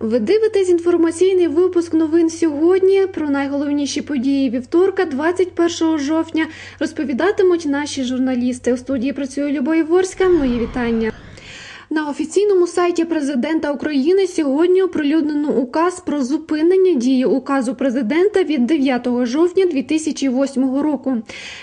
Ви дивитесь інформаційний випуск новин сьогодні. Про найголовніші події вівторка, 21 жовтня, розповідатимуть наші журналісти. У студії працює Любов Ворська. Мої вітання. На офіційному сайті президента України сьогодні оприлюднено указ про зупинення дії указу президента від 9 жовтня 2008 року.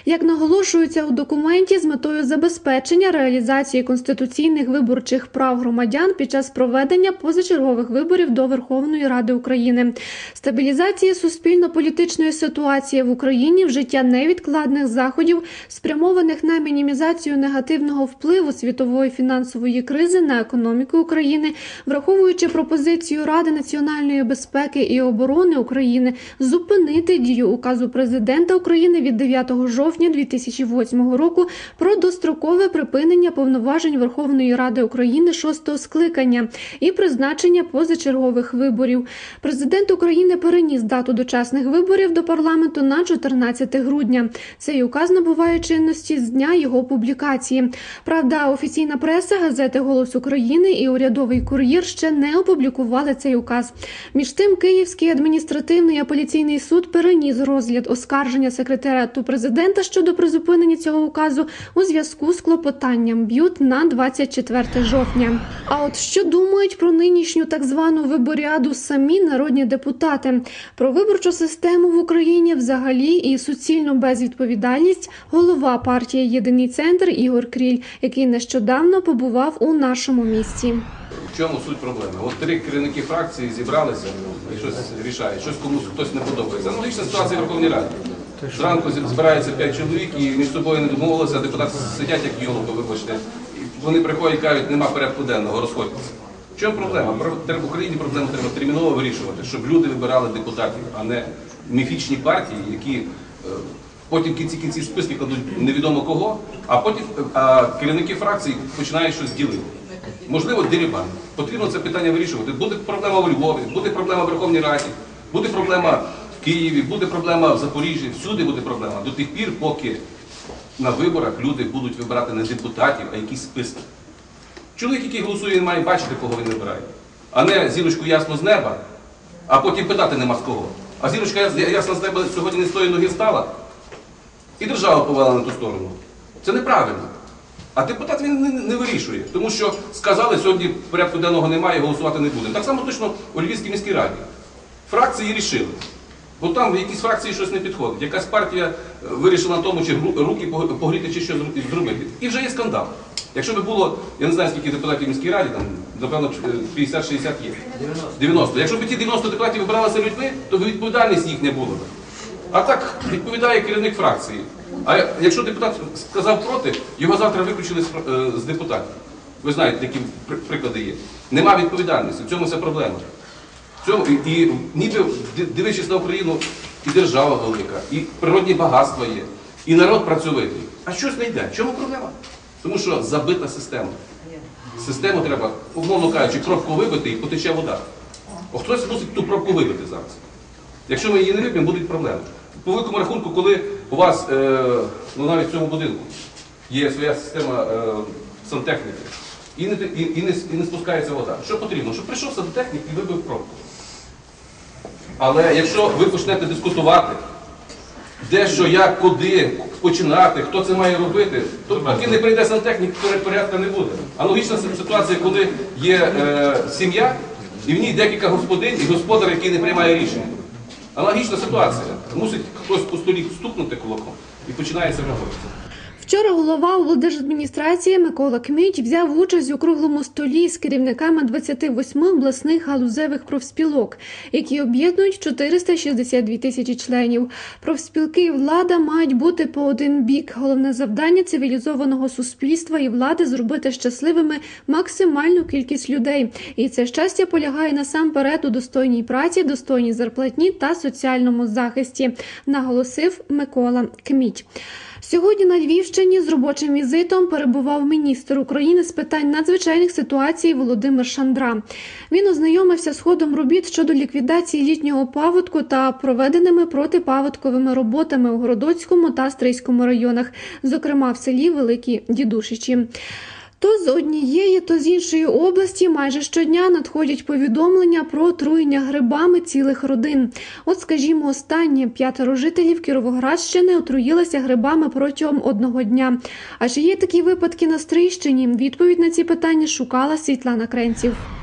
Як наголошується у документі, з метою забезпечення реалізації конституційних виборчих прав громадян під час проведення позачергових виборів до Верховної Ради України, стабілізації суспільно-політичної ситуації в Україні, вжиття невідкладних заходів, спрямованих на мінімізацію негативного впливу світової фінансової кризи на економіку України, враховуючи пропозицію Ради національної безпеки і оборони України зупинити дію указу президента України від 9 жовтня 2008 року про дострокове припинення повноважень Верховної Ради України шостого скликання і призначення позачергових виборів. Президент України переніс дату дочасних виборів до парламенту на 14 грудня. Цей указ набуває чинності з дня його публікації. Правда, офіційна преса газети Голос України і урядовий кур'єр ще не опублікували цей указ. Між тим, Київський адміністративний апеляційний суд переніс розгляд оскарження секретаріату президента щодо призупинення цього указу у зв'язку з клопотанням б'ют на 24 жовтня. А от що думають про нинішню так звану виборіаду самі народні депутати про виборчу систему в Україні взагалі і суцільну безвідповідальність голова партії Єдиний центр Ігор Кріль, який нещодавно побував у нашому місті. В чому суть проблеми? От три керівники фракції зібралися і щось рішають, щось комусь хтось не подобається. Аналогічна ситуація в Верховній Раді. Зранку збирається п'ять чоловік і між собою не домовилися, депутати сидять як йолоби, вибачте. І вони приходять і кажуть, нема порядку денного, розходьтеся. В чому проблема? В Україні проблему треба терміново вирішувати, щоб люди вибирали депутатів, а не міфічні партії, які е, потім в кінці кінці списки кладуть невідомо кого, а потім е, а керівники фракцій починають щось ділити. Можливо, дерибан. Потрібно це питання вирішувати. Буде проблема у Львові, буде проблема в Верховній Раді, буде проблема в Києві, буде проблема в Запоріжжі, всюди буде проблема. До тих пір, поки на виборах люди будуть вибирати не депутатів, а якісь списки. Чоловік, який голосує, не має бачити, кого він вибирає. А не зірочку ясно з неба, а потім питати нема з кого. А зірочка яс- ясна з неба сьогодні не з тої ноги стала, і держава повела на ту сторону. Це неправильно. А депутат він не, не вирішує, тому що сказали, сьогодні порядку денного немає, голосувати не будемо. Так само точно у Львівській міській раді. Фракції рішили. Бо там в якійсь фракції щось не підходить. Якась партія е, вирішила на тому, чи руки погріти, чи що зробити. І вже є скандал. Якщо би було, я не знаю, скільки депутатів в міській раді, там, напевно, е, 50-60 є. 90. Якщо б ті 90 депутатів вибиралися людьми, то відповідальність їх не було б. А так відповідає керівник фракції. А якщо депутат сказав проти, його завтра виключили з, е, депутатів. Ви знаєте, які приклади є. Нема відповідальності. В цьому вся проблема. І, і ніби ди- дивлячись на Україну, і держава велика, і природні багатства є, і народ працьовитий. А щось не йде. Чому проблема? Тому що забита система. Систему треба, умовно кажучи, пробку вибити і потече вода. О, хтось мусить ту пробку вибити зараз. Якщо ми її не виб'ємо, будуть проблеми. По великому рахунку, коли у вас, е, ну навіть в цьому будинку, є своя система е, сантехніки, і не, і, і, не, і не спускається вода. Що потрібно? Щоб прийшов сантехнік і вибив пробку. Але якщо ви почнете дискутувати, де що, як, куди починати, хто це має робити, то поки не прийде сантехнік, то порядку не буде. Аналогічна ситуація, коли є е, сім'я, і в ній декілька господин і господар, який не приймає рішення. Аналогічна ситуація. Мусить хтось по столі стукнути кулаком і починається робота. Вчора голова облдержадміністрації Микола Кміч взяв участь у круглому столі з керівниками 28 обласних галузевих профспілок, які об'єднують 462 тисячі членів. Профспілки і влада мають бути по один бік. Головне завдання цивілізованого суспільства і влади зробити щасливими максимальну кількість людей. І це щастя полягає насамперед у достойній праці, достойній зарплатні та соціальному захисті, наголосив Микола Кміч. Сьогодні на Львівщині з робочим візитом перебував міністр України з питань надзвичайних ситуацій Володимир Шандра. Він ознайомився з ходом робіт щодо ліквідації літнього паводку та проведеними протипаводковими роботами у Городоцькому та Стрийському районах, зокрема в селі Великі Дідушичі. То з однієї, то з іншої області майже щодня надходять повідомлення про отруєння грибами цілих родин. От, скажімо, останні п'ятеро жителів Кіровоградщини отруїлися грибами протягом одного дня. А чи є такі випадки на Стрийщині? Відповідь на ці питання шукала Світлана Кренців.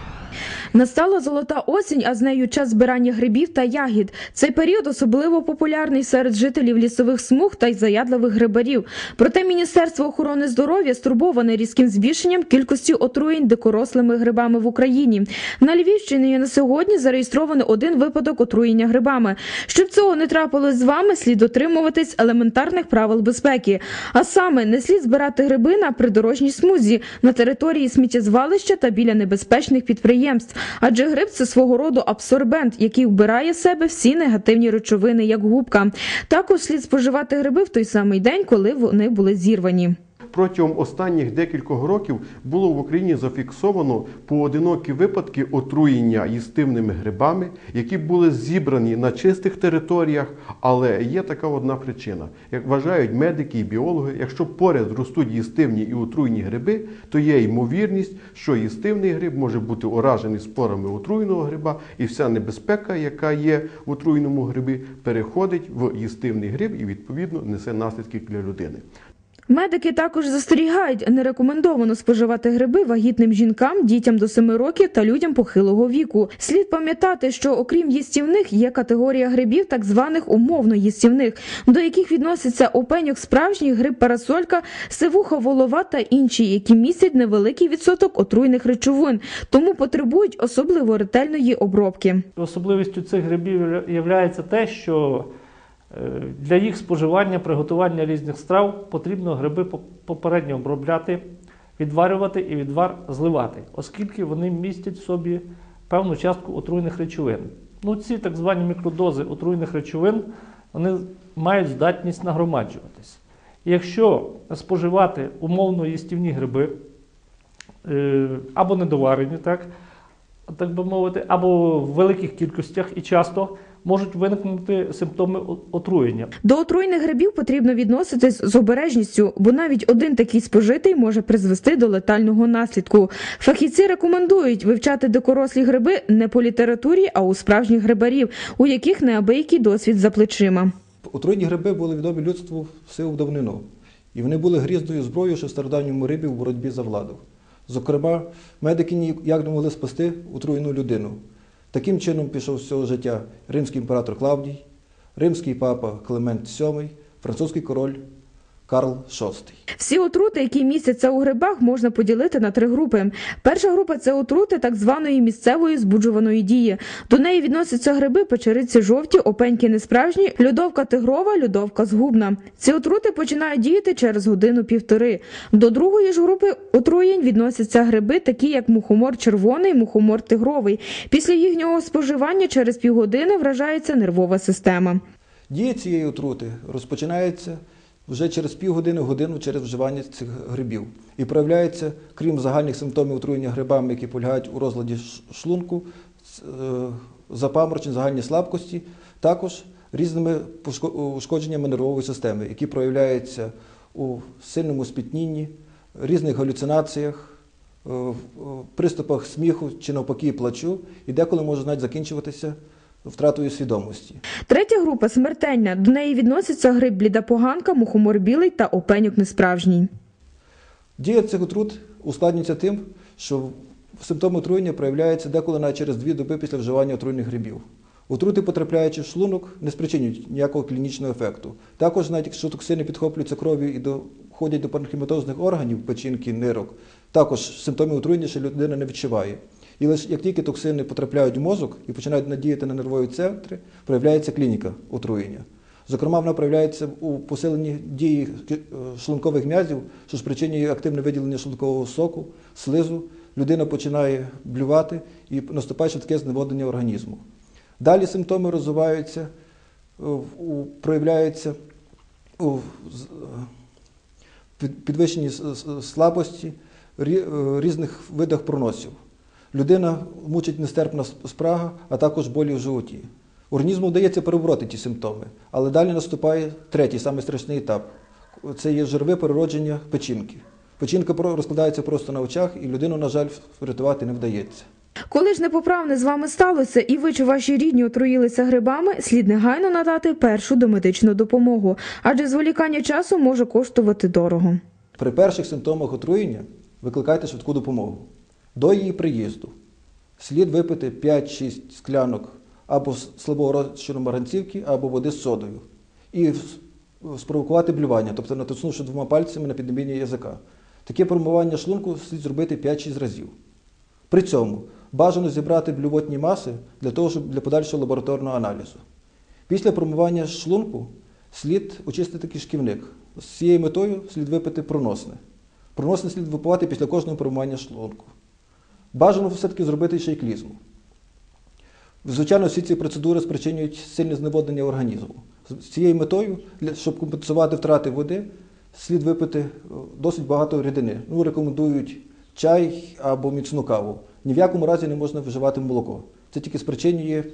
Настала золота осінь, а з нею час збирання грибів та ягід. Цей період особливо популярний серед жителів лісових смуг та й заядливих грибарів. Проте Міністерство охорони здоров'я стурбоване різким збільшенням кількості отруєнь дикорослими грибами в Україні. На Львівщині на сьогодні зареєстровано один випадок отруєння грибами. Щоб цього не трапилось з вами, слід дотримуватись елементарних правил безпеки. А саме не слід збирати гриби на придорожній смузі, на території сміттєзвалища та біля небезпечних підприємств. Адже гриб це свого роду абсорбент, який вбирає в себе всі негативні речовини, як губка. Також слід споживати гриби в той самий день, коли вони були зірвані. Протягом останніх декількох років було в Україні зафіксовано поодинокі випадки отруєння їстивними грибами, які були зібрані на чистих територіях, але є така одна причина. Як вважають медики і біологи, якщо поряд ростуть їстивні і отруйні гриби, то є ймовірність, що їстивний гриб може бути уражений спорами отруйного гриба, і вся небезпека, яка є в отруйному грибі, переходить в їстивний гриб і відповідно несе наслідки для людини. Медики також застерігають, не рекомендовано споживати гриби вагітним жінкам, дітям до 7 років та людям похилого віку. Слід пам'ятати, що окрім їстівних є категорія грибів, так званих умовно їстівних, до яких відноситься опеньок справжній, гриб парасолька, сивуха волова та інші, які містять невеликий відсоток отруйних речовин, тому потребують особливо ретельної обробки. Особливістю цих грибів є те, що для їх споживання, приготування різних страв потрібно гриби по- попередньо обробляти, відварювати і відвар зливати, оскільки вони містять в собі певну частку отруйних речовин. Ну, ці так звані мікродози отруйних речовин вони мають здатність нагромаджуватись. Якщо споживати умовно їстівні гриби е, або недоварені, так, так би мовити, або в великих кількостях і часто можуть виникнути симптоми отруєння. До отруйних грибів потрібно відноситись з обережністю, бо навіть один такий спожитий може призвести до летального наслідку. Фахівці рекомендують вивчати дикорослі гриби не по літературі, а у справжніх грибарів, у яких неабиякий досвід за плечима. Отруйні гриби були відомі людству в силу давнину, і вони були грізною зброєю ще в стародавньому рибі в боротьбі за владу. Зокрема, медики ніяк не могли спасти отруєну людину. Таким чином пішов з цього життя римський імператор Клавдій, римський папа Климент VII, французький король Карл VI. Всі отрути, які містяться у грибах, можна поділити на три групи. Перша група це отрути так званої місцевої збуджуваної дії. До неї відносяться гриби, печериці жовті, опеньки несправжні, льодовка тигрова, льодовка згубна. Ці отрути починають діяти через годину-півтори. До другої ж групи отруєнь відносяться гриби, такі як мухомор червоний, мухомор тигровий. Після їхнього споживання через півгодини вражається нервова система. Дія цієї отрути розпочинається вже через півгодини годину через вживання цих грибів. І проявляється, крім загальних симптомів отруєння грибами, які полягають у розладі шлунку, е, запаморочень, загальні слабкості, також різними ушкодженнями нервової системи, які проявляються у сильному спітнінні, різних галюцинаціях, е, в приступах сміху чи навпаки плачу, і деколи може навіть закінчуватися втратою свідомості. Третя група смертельна. До неї відносяться гриб бліда поганка, мухомор білий та опеньок несправжній. Дія цих отрут ускладнюється тим, що симптоми отруєння проявляються деколи навіть через дві доби після вживання отруйних грибів. Отрути, потрапляючи в шлунок, не спричинюють ніякого клінічного ефекту. Також, навіть якщо токсини підхоплюються кров'ю і доходять до паренхіматозних органів, печінки, нирок, також симптомів отруєння ще людина не відчуває. І лише як тільки токсини потрапляють в мозок і починають надіяти на нервові центри, проявляється клініка отруєння. Зокрема, вона проявляється у посиленні дії е, шлункових м'язів, що спричинює активне виділення шлункового соку, слизу. Людина починає блювати і наступає швидке зневоднення організму. Далі симптоми розвиваються, е, проявляються у е, під- підвищенні слабості, різних видах проносів. Людина мучить нестерпна спрага, а також болі в животі. Організму вдається перебороти ті симптоми, але далі наступає третій, самий страшний етап. Це є жирове переродження печінки. Печінка розкладається просто на очах, і людину, на жаль, врятувати не вдається. Коли ж непоправне з вами сталося, і ви чи ваші рідні отруїлися грибами, слід негайно надати першу домедичну допомогу, адже зволікання часу може коштувати дорого. При перших симптомах отруєння викликайте швидку допомогу. До її приїзду слід випити 5-6 склянок або слабого розчину маранцівки, або води з содою. І спровокувати блювання, тобто натиснувши двома пальцями на піднебіння язика. Таке промивання шлунку слід зробити 5-6 разів. При цьому бажано зібрати блювотні маси для того, щоб для подальшого лабораторного аналізу. Після промивання шлунку слід очистити кишківник. З цією метою слід випити проносне. Проносне слід випивати після кожного промивання шлунку. Бажано все-таки зробити ще й клізму. Звичайно, всі ці процедури спричинюють сильне зневоднення організму. З цією метою, щоб компенсувати втрати води, слід випити е, досить багато рідини. Ну, рекомендують чай або міцну каву. Ні в якому разі не можна вживати молоко. Це тільки спричинює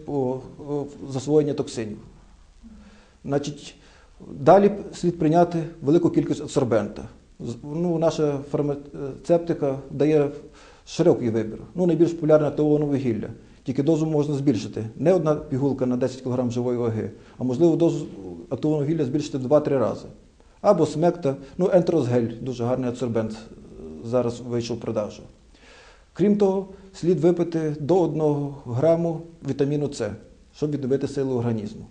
засвоєння токсинів. Значить, далі слід прийняти велику кількість адсорбента. Ну, наша фармацевтика дає широкий вибір. Ну, найбільш популярне активоване вугілля. Тільки дозу можна збільшити. Не одна пігулка на 10 кг живої ваги, а можливо дозу активованого вугілля збільшити в 2-3 рази. Або смекта, ну, ентерозгель, дуже гарний адсорбент, е, зараз вийшов в продажу. Крім того, слід випити до 1 граму вітаміну С, щоб відновити силу організму.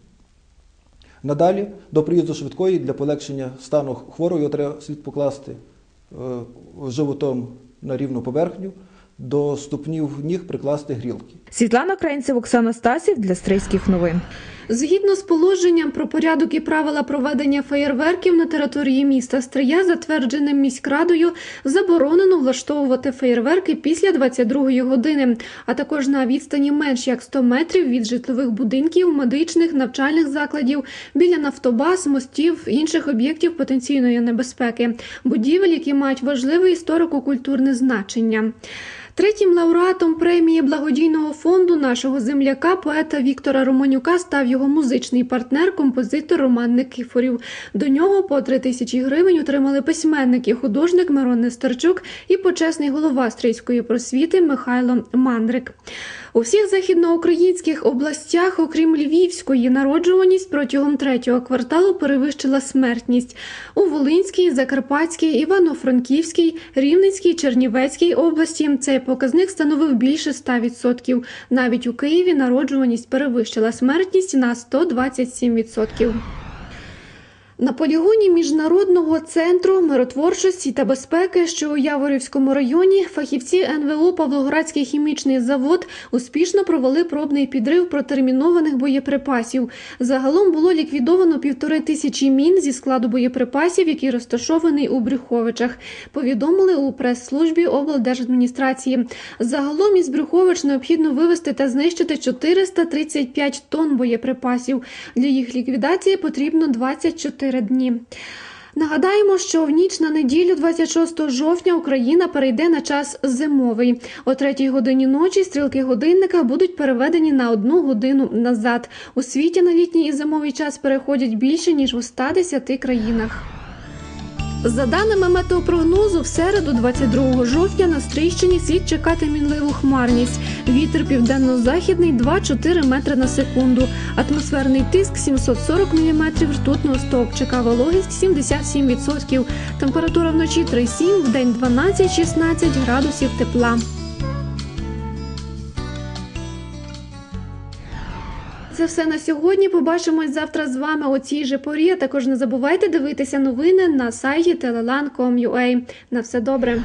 Надалі, до приїзду швидкої для полегшення стану хворого його треба слід покласти е, животом на рівну поверхню, до ступнів ніг прикласти грілки. Світлана Кренцев, Оксана Стасів для Стрийських новин. Згідно з положенням про порядок і правила проведення феєрверків на території міста Стрия, затвердженим міськрадою, заборонено влаштовувати феєрверки після 22-ї години, а також на відстані менш як 100 метрів від житлових будинків, медичних, навчальних закладів, біля нафтобаз, мостів, інших об'єктів потенційної небезпеки, будівель, які мають важливе історико-культурне значення. Третім лауреатом премії благодійного фонду нашого земляка, поета Віктора Романюка, став його музичний партнер, композитор Роман Никифорів. До нього по три тисячі гривень отримали письменники, художник Мирон Нестерчук і почесний голова стрийської просвіти Михайло Мандрик. У всіх західноукраїнських областях, окрім Львівської, народжуваність протягом третього кварталу перевищила смертність. У Волинській, Закарпатській, Івано-Франківській, Рівненській, Чернівецькій області цей показник становив більше 100%. Навіть у Києві народжуваність перевищила смертність на 127%. На полігоні міжнародного центру миротворчості та безпеки, що у Яворівському районі, фахівці НВО Павлоградський хімічний завод успішно провели пробний підрив протермінованих боєприпасів. Загалом було ліквідовано півтори тисячі мін зі складу боєприпасів, який розташований у Брюховичах. Повідомили у прес-службі облдержадміністрації. Загалом із Брюхович необхідно вивезти та знищити 435 тонн боєприпасів. Для їх ліквідації потрібно 24 дні. Нагадаємо, що в ніч на неділю, 26 жовтня, Україна перейде на час зимовий. О третій годині ночі стрілки годинника будуть переведені на одну годину назад. У світі на літній і зимовий час переходять більше ніж у 110 країнах. За даними метеопрогнозу, в середу, 22 жовтня, на Стрийщині слід чекати мінливу хмарність. Вітер південно-західний 2-4 метри на секунду. Атмосферний тиск 740 мм ртутного стовпчика, вологість 77%. Температура вночі 3,7, в день 12-16 градусів тепла. Це все на сьогодні. Побачимось завтра з вами о цій же порі. Також не забувайте дивитися новини на сайті telelan.com.ua. На все добре.